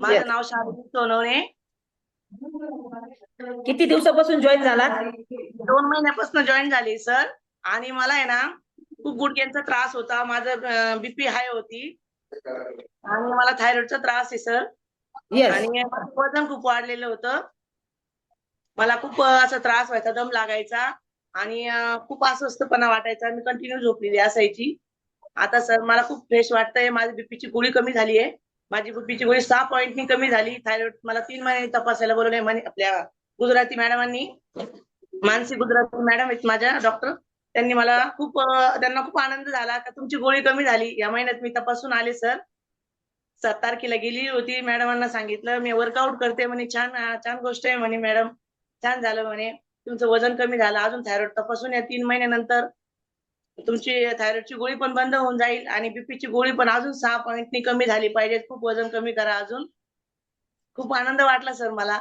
माझं. नाव शालिनी सोनवणे. किती दिवसापासून जॉईन झालात? दोन महिन्यापासून जॉईन झाली सर आणि मला आहे ना खूप गुडघ्यांचा त्रास होता. माझं बीपी हाय होती. आणि मला थायरॉइडचा त्रास आहे सर येस आणि वजन खूप वाढलेलं होतं. मला खूप असा त्रास व्हायचा दम लागायचा. आणि खूप अस्वस्थपणा वाटायचा. मी कंटिन्यू झोपलेली असायची. आता सर मला खूप फ्रेश वाटतंय. माझी बीपीची गोळी कमी झाली आहे माझी बुपीची गोळी सहा पॉईंटनी कमी झाली. थायरॉइड मला तीन महिने तपासायला बोलवले. म्हणे आपल्या गुजराती मॅडमांनी. मानसी गुजराती मॅडम आहेत माझ्या डॉक्टर त्यांनी मला खूप त्यांना खूप आनंद झाला. का तुमची गोळी कमी झाली. या महिन्यात मी तपासून आले सर सात तारखेला गेली होती. मॅडमांना सांगितलं मी वर्कआउट करते. म्हणे छान छान गोष्ट आहे. म्हणे मॅडम छान झालं. म्हणे तुमचं वजन कमी झालं. अजून थायरॉइड तपासून या तीन महिन्यानंतर. तुमची थायरॉइडची गोळी पण बंद होऊन जाईल आणि बीपीची गोळी पण अजून सहा पॉईंटनी कमी झाली पाहिजे खूप वजन कमी करा अजून. खूप आनंद वाटला सर मला.